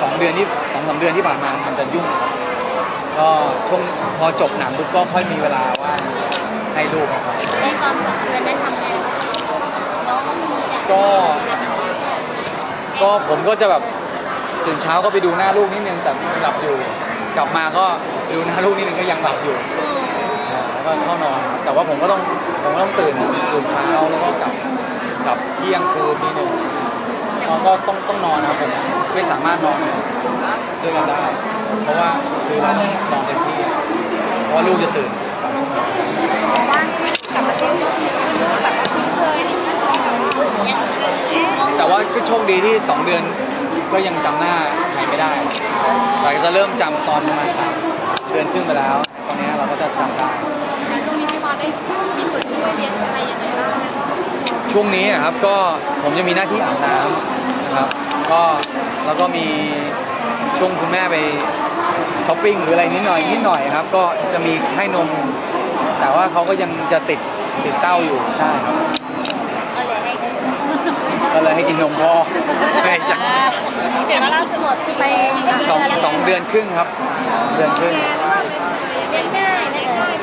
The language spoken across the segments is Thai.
สองเดือนที่สองสามเดือนที่ผ่านมามันจะยุ่งครับก็ช่วงพอจบหนังปุ๊บก็ค่อยมีเวลาว่างให้ลูกครับ ในตอนสองเดือนได้ทำไงน้องก็มีอยากก็ ก็ผมก็จะแบบตื่นเช้าก็ไปดูหน้าลูกนิดนึงแต่หลับอยู่ กลับมาก็ไปดูหน้าลูกนิดนึงก็ยังหลับอยู่อ่าแล้วก็เข้านอนครับแต่ว่าผมก็ต้องผมก็ต้องตื่นตื่นเช้าแล้วก็กลับกลับเที่ยงคืนนิดนึง แล้วก็ต้องต้องนอนครับผมไม่สามารถนอนด้วยกันได้ เพราะว่าคือเราต้องนอนเต็มที่ เพราะว่าลูกจะตื่นสามชั่วโมงเพราะว่างกลับมาที่ลูกที่ลูกแบบว่าคุ้นเคยนี่มันก็แบบว่ายังเอ๊ะแต่ว่าก็โชคดีที่ 2 เดือนก็ยังจำหน้าใครไม่ได้แต่จะเริ่มจำตอนประมาณสามเดือนครึ่งไปแล้ว ตอนนี้เราก็จะจำได้แล้วช่วงนี้พี่มอสได้มีส่วนช่วยเรียนอะไรยังไงบ้างช่วงนี้อะครับก็ผมจะมีหน้าที่อาบน้ำนะ ครับ ก็แล้วก็มีช่วงคุณแม่ไปช้อปปิ้งหรืออะไรนิดหน่อยนิดหน่อยครับ ก็จะมีให้นม แต่ว่าเขาก็ยังจะติดติดเต้าอยู่ใช่ครับ ก็เลยให้กินก็เลยให้กินนมพ่อไม่ใช่เห็นว่าล่าสุดไปสองสองเดือนครึ่งครับ เดือนครึ่งเลี้ยงง่ายไหมเอ่ย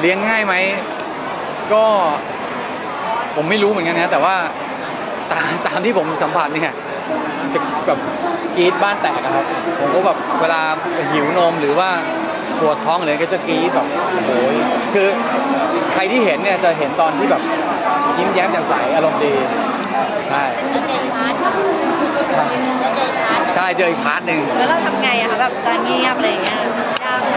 เลี้ยงง่ายไหมก็ผมไม่รู้เหมือนกันนะแต่ว่า ตามตามที่ผมสัมผัสเนี่ยจะแบบกรีดบ้านแตกอะครับผมก็แบบเวลาหิวนมหรือว่าปวดท้องเลยก็จะกรีดแบบโอ้ยคือใครที่เห็นเนี่ยจะเห็นตอนที่แบบยิ้มแย้มแจ่มใสอารมณ์ดีใช่แล้วเจพาร์ทแล้วเจพาร์ทใช่เจออีกพาร์ทหนึ่งแล้วเราทำไงอะคะแบบจะเงียบอะไรอย่างเงี้ยยากไหม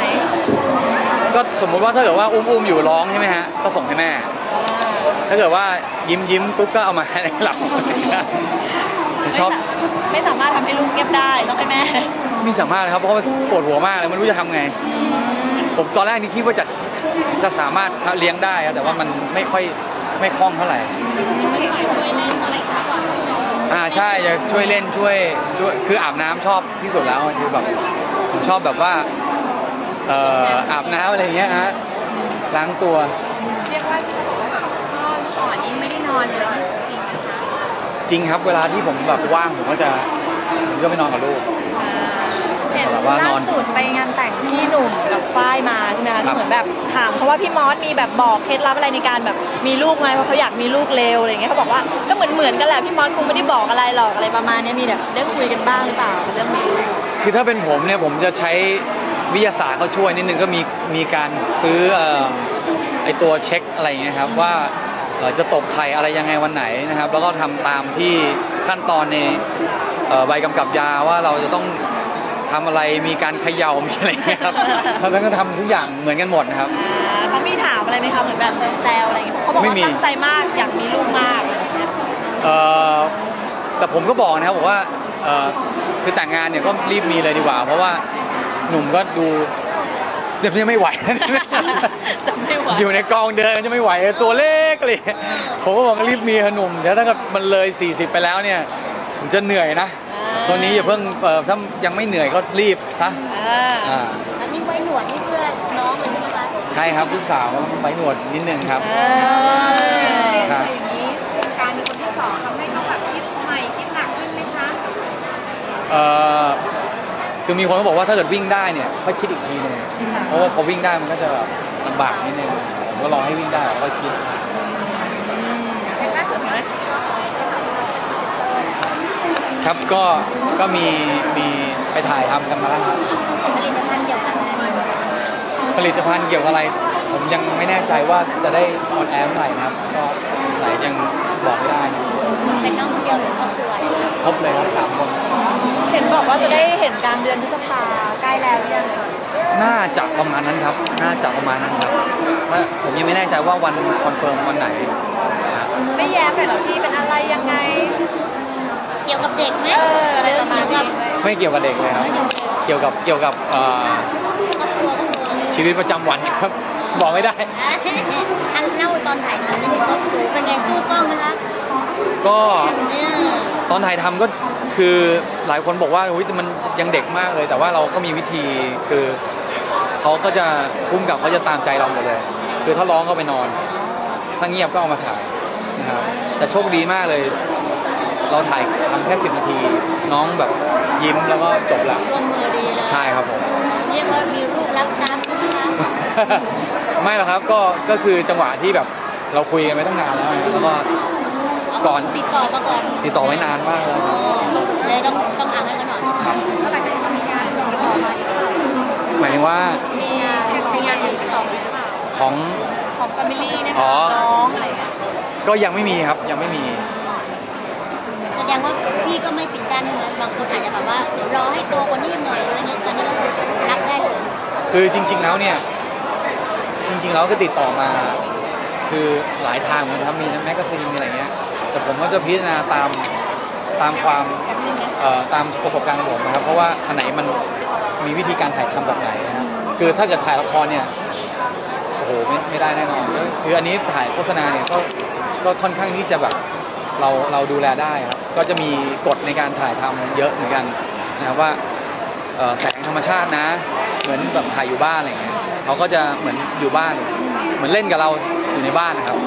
ก็สมมุติว่าถ้าเกิดว่าอุ้มอุ้มๆอยู่ร้องใช่ไหมฮะก็ส่งให้แม่ ถ้าเกิดว่ายิ้มยิ้มปุ๊บก็เอามาให้หลับชอบไม่สามารถทำให้ลูกเงียบได้ต้องให้แม่ ไม่สามารถครับเพราะว่ามันปวดหัวมากเลยไม่รู้จะทำไง ผมตอนแรกนี่คิดว่าจะจะสามารถเลี้ยงได้ครับแต่ว่ามันไม่ค่อยไม่คล่องเท่าไหร่ช่วยเล่นอะไรคะก่อนอ่าใช่จะช่วยเล่นช่วยช่วยคืออาบน้ำชอบที่สุดแล้วคือแบบผมชอบแบบว่าเอ่ออาบน้ำอะไรอย่างเงี้ยฮะล้างตัวเรียกว่าที่เขาบอกว่าแบบพ่อก่อ นนี้ไม่ได้นอนเลยจริงนะคะจริงครับเวลาที่ผมแบบว่างผมก็จะผมก็ไปนอนกับลูก เห็นแบบว่านล่าอนสุดไปงานแต่งพี่หนุ่มกับฝ้ายมาใช่ไหมคะครับเหมือนแบบถามเพราะว่าพี่มอสมีแบบบอกเคล็ดลับอะไรในการแบบมีลูกไหมเพราะเขาอยากมีลูกเร็วอะไรอย่างเงี้ยเขาบอกว่าก็เหมือนเหมือนกันแหละพี่มอสคงไม่ได้บอกอะไรหรอกอะไรประมาณเนี้ยมีแบบได้คุยกันบ้างหรือเปล่าเรื่องมีลูกคือถ้าเป็นผมเนี่ยผมจะใช้วิทยาศาสตร์เขาช่วยนิดนึงก็มีมีการซื้อเอ่อไอตัวเช็คอะไรอย่างเงี้ยครับว่าเอ่อ จะตกไข่อะไรยังไงวันไหนนะครับ แล้วก็ทำตามที่ขั้นตอนในเอ่อใบกำกับยาว่าเราจะต้องทำอะไรมีการเขย่ามีอะไรอย่างเงี้ยครับทั้งนั้นก็ทำทุกอย่างเหมือนกันหมดนะครับอ่าเขามีถามอะไรไหมคะเหมือนแบบแซวๆอะไรอย่างเงี้ยเขาบอกไม่ว่ามีตั้งใจมากอยากมีลูกมากอะไรอย่างเงี้ยเอ่อแต่ผมก็บอกนะครับบอกว่าเอ่อคือแต่งงานเนี่ยก็รีบมีเลยดีกว่า เพราะว่าหนุ่มก็ดู จะไม่ไหวจะไม่ไหวอยู่ในกองเดินจะไม่ไหวตัวเล็กเลยผมก็บอกว่ารีบมีเถอะหนุ่มเดี๋ยวถ้าเกิดมันเลย 40 ไปแล้วเนี่ยผมจะเหนื่อยนะตอนนี้อย่าเพิ่งเอ่อถ้ายังไม่เหนื่อยก็รีบซะอ่าอ่าอันนี้ไว้หนวดนี่เพื่อน้องเลยใช่ไหมคะใช่ครับลูกสาวไว้หนวดนิดนึงครับ อ่า ครับ อย่างนี้การมีคนที่สองทำให้ต้องแบบคิดใหม่คิดหนักขึ้นไหมคะ เอ่อ คือมีคนก็บอกว่าถ้าเกิดวิ่งได้เนี่ยค่อยคิดอีกทีหนึงเพราะว่าพอวิ่งได้มันก็จะแบบลำบากนิดนึงผมก็รอให้วิ่งได้แล้วค่อยคิด แต่ล่าสุดนะครับก็ก็มีมีไปถ่ายทำกันมาแล้วครับผลิตภัณฑ์เกี่ยวกับอะไรผลิตภัณฑ์เกี่ยวกับอะไร ผมยังไม่แน่ใจว่าจะได้ออนแอร์เมื่อไหร่นะครับ ก็สายยังบอกไม่ได้นะเป็นน้องคนเดียวหรือครอบครัวเนี่ยครบเลยครับสามคนเห็นบอก ว่าจะได้เห็นกลางเดือนพฤษภาใกล้แล้วหรือยังคะน่าจะประมาณนั้นครับ น่าจะประมาณนั้นครับและผมยังไม่แน่ใจว่าวันคอนเฟิร์มวันไหนนะครับ ไม่แย้มเลยเหรอพี่เป็นอะไรยังไง เกี่ยวกับเด็กไหมเอออะไรประมาณนี้ไม่เกี่ยวกับเด็กเลยครับ เกี่ยวกับเกี่ยวกับเอ่อครอบครัวครอบครัวชีวิตประจำวันครับ บอกไม่ได้อันเล่าตอนถ่ายทำนี่ก็คือเป็นไงสู้กล้องไหมคะก็เนี่ยตอนถ่ายทำก็ คือหลายคนบอกว่าอุ๊ยมันยังเด็กมากเลย แต่ว่าเราก็มีวิธีคือเขาก็จะพุ่มกับเขาจะตามใจเราหมดเลย คือถ้าร้องก็ไปนอน ถ้าเงียบก็เอามาถ่ายนะครับแต่โชคดีมากเลย เราถ่ายทำแค่สิบนาที น้องแบบยิ้มแล้วก็จบละร่วมมือดีเลยใช่ครับผมเรียกว่ามีรูปรับทรัพย์นะคะไม่หรอกครับก็ก็คือจังหวะที่แบบเราคุยกันไปตั้งนานแล้วไงแล้วก็ก่อนติดต่อมาก่อนติดต่อไว้นานมากแล้วครับ เลยต้องต้องอ่านให้กันหน่อยครับแล้วหลังจากนี้จะมีงานอื่นติดต่อมาอีกเปล่าหมายถึงว่ามีงานมีงานอื่นติดต่อมาอีกเปล่าของของแฟมิลี่เนี่ยอ๋ค่ะอน้องอะไรอย่างเงี้ยก็ยังไม่มีครับยังไม่มี แสดงว่าพี่ก็ไม่ปิดกั้นใช่ไหมบางคนอาจจะแบบว่าเดี๋ยวรอให้โตกว่านี้หน่อยหรืออะไรเงี้ยตอนนี้ก็คือรับได้เลย คือจริง ๆแล้วเนี่ยจริงๆแล้วก็ติดต่อมา คือหลายทางเหมือนกันครับมีแมกกาซีนมีอะไรเงี้ยแต่ผมก็จะพิจารณาตามตามความเอ่อ ตามประสบการณ์ของผมนะครับ เพราะว่าอันไหนมันมีวิธีการถ่ายทำแบบไหนนะครับคือถ้าเกิดถ่ายละครเนี่ยโอ้โหไม่ไม่ได้แน่นอนคืออันนี้ถ่ายโฆษณาเนี่ยก็ก็ค่อนข้างที่จะแบบเราเราดูแลได้ครับก็จะมีกฎในการถ่ายทำเยอะเหมือนกันนะครับว่าแสงธรรมชาตินะ เหมือนแบบถ่ายอยู่บ้านอะไรเงี้ยเขาก็จะเหมือนอยู่บ้าน เหมือนเล่นกับเราอยู่ในบ้านนะครับ